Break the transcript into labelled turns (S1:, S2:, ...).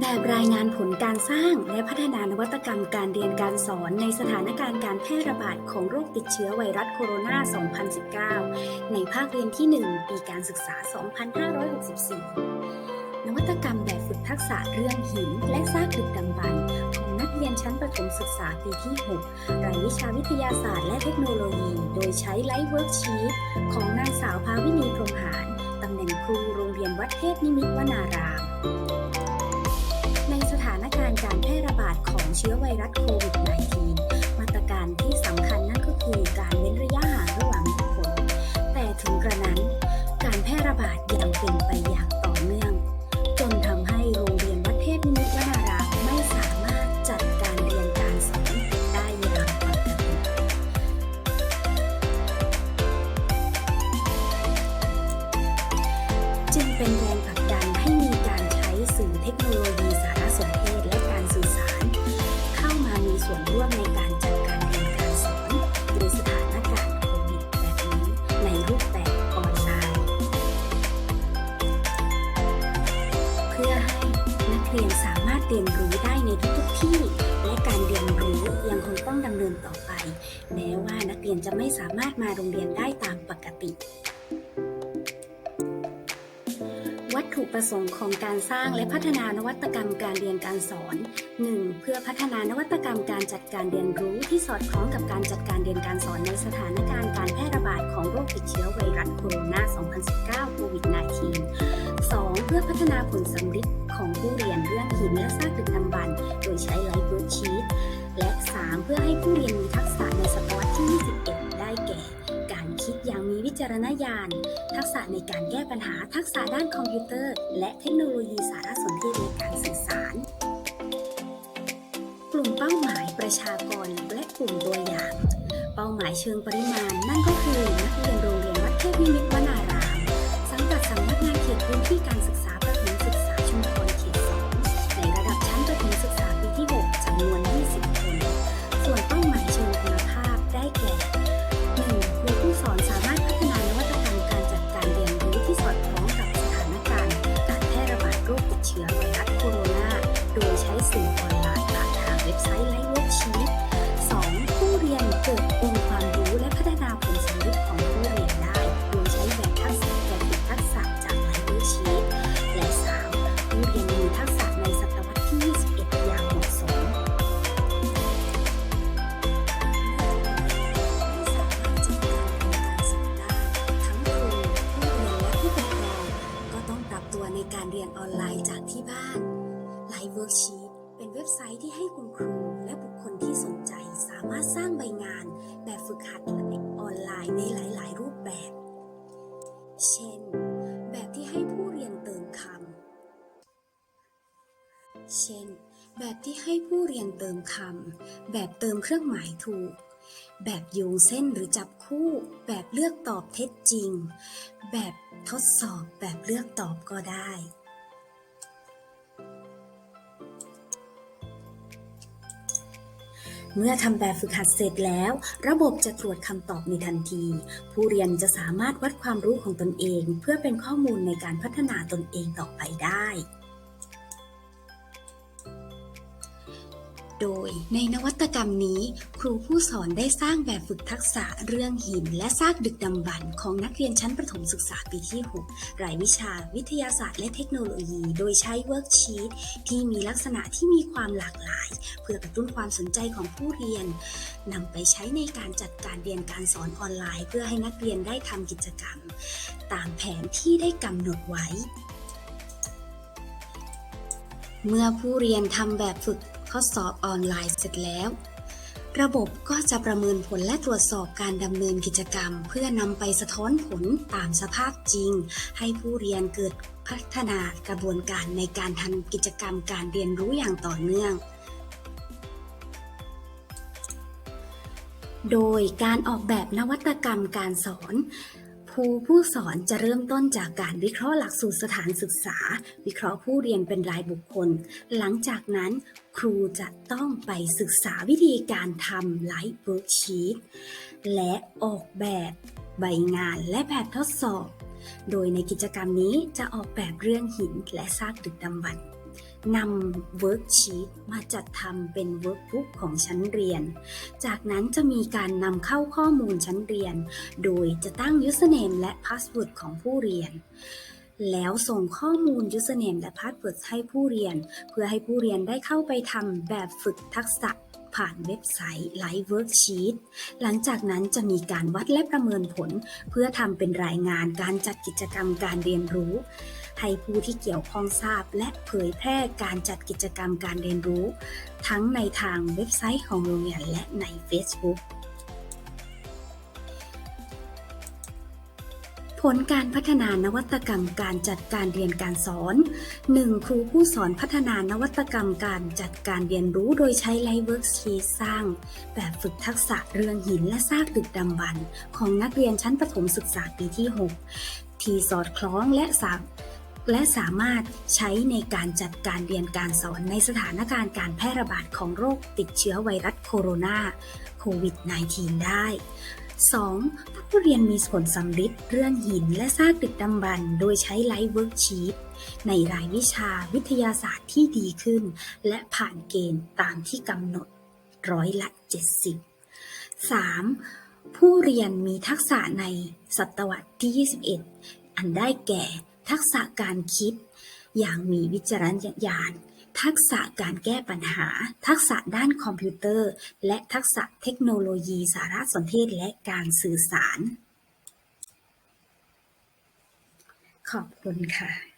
S1: แบบรายงานผลการสร้างและพัฒนานวัตกรรมการเรียนการสอนในสถานการณ์การแพร่ระบาดของโรคติดเชื้อไวรัสโคโรนา 2019 ในภาคเรียนที่ 1 ปีการศึกษา 2564 นวัตกรรมแบบฝึกทักษะเรื่องหินและซากดึกดำบรรพ์ของนักเรียนชั้นประถมศึกษาปีที่ 6 รายวิชาวิทยาศาสตร์และเทคโนโลยี โดยใช้ไลฟ์เวิร์กชีตของนางสาวภาวินีพรมหารตำแหน่งครูโรงเรียนวัดเทพนิมิตรวนาราม บาดของเชื้อไวรัสโควิด -19 เรียนรู้ได้ในทุกๆที่ และการเรียนรู้ยังคงต้องดำเนินต่อไป แม้ว่านักเรียนจะไม่สามารถมาโรงเรียนได้ตามปกติ วัตถุประสงค์ของการสร้างและพัฒนานวัตกรรมการเรียนการสอน 1. เพื่อพัฒนานวัตกรรมการจัดการเรียนรู้ที่สอดคล้องกับการจัดการเรียนการสอนในสถานการณ์การแพร่ระบาดของโรคติดเชื้อไวรัสโคโรนา 2019 โควิด -19 2. เพื่อพัฒนาผล ยใช้ไลฟ์เวิร์กชีตและ 3. เพื่อให้ผู้เรียนมีทักษะในศตวรรษที่ 21 ได้แก่ การคิดอย่างมีวิจารณญาณ ทักษะในการแก้ปัญหาทักษะด้านคอมพิวเตอร์ และเทคโนโลยีสารสนเทศในการสื่อสาร กลุ่มเป้าหมายประชากรและกลุ่มตัวอย่าง เป้าหมายเชิงปริมาณ นั่นก็คือนักเรียนโรงเรียนวัดเทพนิมิตรวนารามสังกัดสำนักงานเขตพื้นที่การศึกษา เชื้อไวรัสโคโรนา โดยใช้สื่อออนไลน์ผ่านทางเว็บไซต์ไลฟ์เวิร์กชีต 2. ผู้เรียนเกิดอุ ออนไลน์ในหลาย ๆ รูปแบบ เช่น แบบที่ให้ผู้เรียนเติมคำ เช่น แบบที่ให้ผู้เรียนเติมคำ แบบเติมเครื่องหมายถูก แบบโยงเส้นหรือจับคู่ แบบเลือกตอบเท็จจริง แบบทดสอบแบบเลือกตอบก็ได้ เมื่อทำแบบฝึกหัดเสร็จแล้ว ระบบจะตรวจคำตอบในทันที ผู้เรียนจะสามารถวัดความรู้ของตนเอง เพื่อเป็นข้อมูลในการพัฒนาตนเองต่อไปได้ โดย ในนวัตกรรมนี้ ครูผู้สอนได้สร้างแบบฝึกทักษะเรื่องหิน และซากดึกดำบรรพ์ของนักเรียนชั้นประถมศึกษาปีที่ 6 รายวิชา วิทยาศาสตร์และเทคโนโลยี โดยใช้เวิร์กชีตที่มีลักษณะที่มีความหลากหลาย เพื่อกระตุ้นความสนใจของผู้เรียนนำไปใช้ในการจัดการเรียนการสอนออนไลน์ เพื่อให้นักเรียนได้ทำกิจกรรม ตามแผนที่ได้กำหนดไว้ เมื่อผู้เรียนทำแบบฝึก ทดสอบออนไลน์เสร็จแล้ว ระบบก็จะประเมินผลและตรวจสอบการดำเนินกิจกรรม เพื่อนำไปสะท้อนผลตามสภาพจริง ให้ผู้เรียนเกิดพัฒนากระบวนการในการทำกิจกรรมการเรียนรู้อย่างต่อเนื่องโดยการออกแบบนวัตกรรมการสอน รูผู้สอนจะเริ่มต้นจากการวิเคราะห์หลักสูตรสถานศึกษา วิเคราะห์ผู้เรียนเป็นรายบุคคล หลังจากนั้นครูจะต้องไปศึกษาวิธีการทำไลฟ์เวิร์กชีตและออกแบบใบงานและแบบทดสอบ โดยในกิจกรรมนี้จะออกแบบเรื่องหินและซากดึกดำบรรพ์ นำเวิร์กชีตมาจัดทำเป็นเวิร์กบุ๊กของชั้นเรียน จากนั้นจะมีการนำเข้าข้อมูลชั้นเรียน โดยจะตั้ง username และ password ของผู้เรียน แล้วส่งข้อมูล username และ password ให้ผู้เรียน เพื่อให้ผู้เรียนได้เข้าไปทำแบบฝึกทักษะผ่านเว็บไซต์ Live Worksheet หลังจากนั้นจะมีการวัดและประเมินผล เพื่อทำเป็นรายงานการจัดกิจกรรมการเรียนรู้ ให้ผู้ที่เกี่ยวข้องทราบ และเผยแพร่การจัดกิจกรรมการเรียนรู้ ทั้งในทางเว็บไซต์ของโรงเรียนและใน Facebook ผลการพัฒนานวัตกรรมการจัดการเรียนการสอน 1. ครูผู้สอนพัฒนานวัตกรรมการจัดการเรียนรู้โดยใช้ไลฟ์เวิร์กชีสร้าง แบบฝึกทักษะเรื่องหินและซากดึกดำบรรของนักเรียนชั้นประถมศึกษาปีที่ 6 ที่สอดคล้องและสาม และสามารถใช้ในการจัดการเรียนการสอนในสถานการณ์การแพร่ระบาดของโรคติดเชื้อไวรัสโคโรนาโควิด -19 ได้ 2. ผู้เรียนมีผลสำลิดเรื่องหินและซากดึกดำบรรพ์โดยใช้ไลฟ์เวิร์กชีตในรายวิชาวิทยาศาสตร์ที่ดีขึ้น และผ่านเกณฑ์ตามที่กำหนดร้อยละ 70 3. ผู้เรียนมีทักษะในศตวรรษที่ 21 อันได้แก่ ทักษะการคิด อย่างมีวิจารณญาณ ทักษะการแก้ปัญหา ทักษะด้านคอมพิวเตอร์ และทักษะเทคโนโลยีสารสนเทศและการสื่อสาร ขอบคุณค่ะ